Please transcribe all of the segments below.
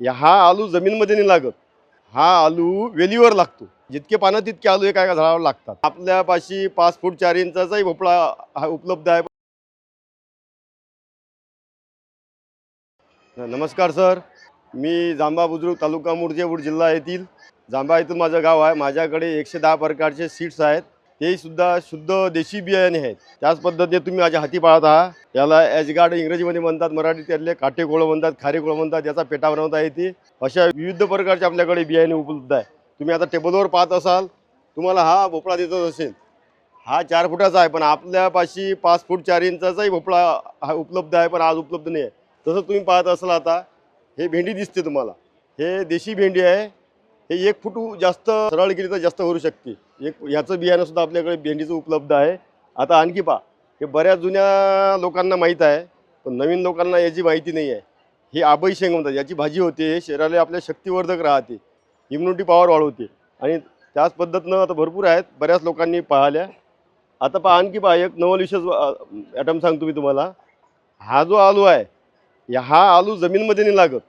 या हा आलू जमीनमध्ये नाही लागत. हा आलू वेलीवर लागतो. जितके पानं तितके आलू एका एका झाडावर लागतात. आपल्यापाशी पाच फूट चार इंचाचाही भोपळा हा उपलब्ध आहे. नमस्कार सर. मी जांबा बुद्रुक तालुका मुर्जेपूर जिल्हा येथील. जांबा येथून माझं गाव आहे. माझ्याकडे एकशे दहा प्रकारचे सीड्स आहेत. तेही सुद्धा शुद्ध देशी बियाणे आहेत. त्याच पद्धतीने तुम्ही माझ्या हाती पाळत आहात. याला एजगार्ड इंग्रजीमध्ये म्हणतात मराठीत त्यातले काटेकोळं म्हणतात खारेकोळं म्हणतात याचा पेटा बनवता येते. अशा विविध प्रकारचे आपल्याकडे बियाणे उपलब्ध आहे. तुम्ही आता टेबलवर पाहत असाल तुम्हाला हा भोपळा देतच असेल. हा चार फुटाचा आहे पण आपल्यापाशी पाच फूट चार इंचाचाही भोपळा हा उपलब्ध आहे पण आज उपलब्ध नाही आहे. तसं तुम्ही पाहत असाल आता हे भेंडी दिसते तुम्हाला. हे देशी भेंडी आहे. हे एक फूट जास्त सरळ गेली तर जास्त होऊ शकते. एक ह्याचं बियाणं सुद्धा आपल्याकडे भेंडीचं उपलब्ध आहे. आता आणखी पहा. हे बऱ्याच जुन्या लोकांना माहीत आहे पण नवीन लोकांना याची माहिती नाही आहे. ही आबई शेंग म्हणतात याची भाजी होते हे शरीराला आपल्या शक्तिवर्धक राहते इम्युनिटी पॉवर वाढवते. आणि त्याच पद्धतीनं आता भरपूर आहेत बऱ्याच लोकांनी पाहिल्या. आता पहा आणखी पहा एक नवल विशेष ॲटम सांगतो मी तुम्हाला. हा जो आलू आहे या हा आलू जमीनमध्ये नाही लागत.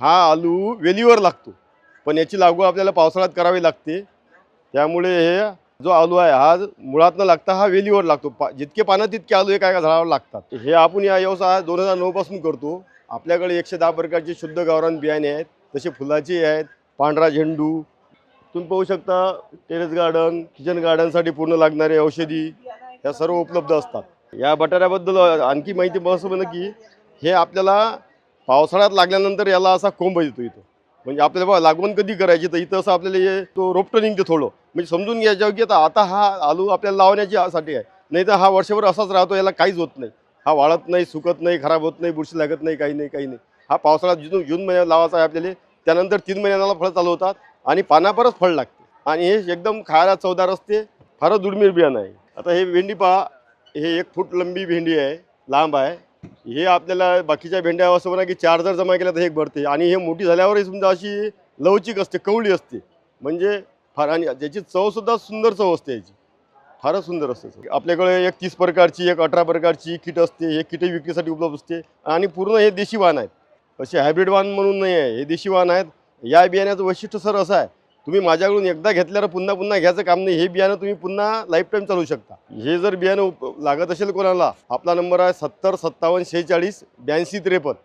हा आलू वेलीवर लागतो. पण याची लागवड आपल्याला पावसाळ्यात करावी लागते. त्यामुळे हे जो आलू आहे हा मुळात न लागता हा वेलीवर लागतो. पा जितके पानं तितके आलू एका एका झाडावर लागतात. हे आपण या व्यवसाय दोन हजार नऊपासून करतो. आपल्याकडे एकशे दहा प्रकारचे शुद्ध गावरान बियाणे आहेत तसे फुलाचे आहेत पांढरा झेंडू. तुम्ही पाहू शकता टेरेस गार्डन किचन गार्डनसाठी पूर्ण लागणारे औषधी ह्या सर्व उपलब्ध असतात. या बटाट्याबद्दल आणखी माहिती बस म्हणलं की हे आपल्याला पावसाळ्यात लागल्यानंतर याला असा कोंब येतो इथं. म्हणजे आपल्याला लागवण कधी करायची? तर इथं असं आपल्याला तो रोपटं निघते थोडं. म्हणजे समजून घ्यायच्या की आता आता हा आलू आपल्याला लावण्याची साठी आहे. नाही तर हा वर्षभर असाच राहतो याला काहीच होत नाही. हा वाळत नाही सुकत नाही खराब होत नाही बुरशी लागत नाही काही नाही काही नाही. हा पावसाळा जून जून महिन्यात लावायचा आहे आपल्याला त्यानंतर तीन महिन्याला फळं चालू होतात आणि पानापरच फळ लागते. आणि हे एकदम खायला चवदार असते फारच दुर्मिळ बियाणं आहे. आता हे भेंडी पहा हे एक फूट लंबी भेंडी आहे लांब आहे. हे आपल्याला बाकीच्या भेंड्या असं म्हणा की चार जर जमा केल्या तर हे एक भरते. आणि हे मोठी झाल्यावरही समजा अशी लवचिक असते कवळी असते. म्हणजे फार आणि त्याची चवसुद्धा सुंदर चव असते याची. फारच सुंदर असते आपल्याकडे एक तीस प्रकारची एक अठरा प्रकारची किट असते हे किटही विक्रीसाठी उपलब्ध असते आणि पूर्ण हे देशी वाहन आहेत. असे हायब्रिड वाहन म्हणून नाही आहे हे देशी वाहन आहेत. या बियाण्याचं वैशिष्ट्य सर असं आहे तुम्ही माझ्याकडून एकदा घेतल्यावर पुन्हा पुन्हा घ्यायचं काम नाही हे बियाणं तुम्ही पुन्हा लाईफ टाईम चालू शकता. हे जर बियाणं उप लागत असेल कोणाला आपला नंबर आहे सत्तर सत्तावन्न शेहेचाळीस ब्याऐंशी त्रेपन्न.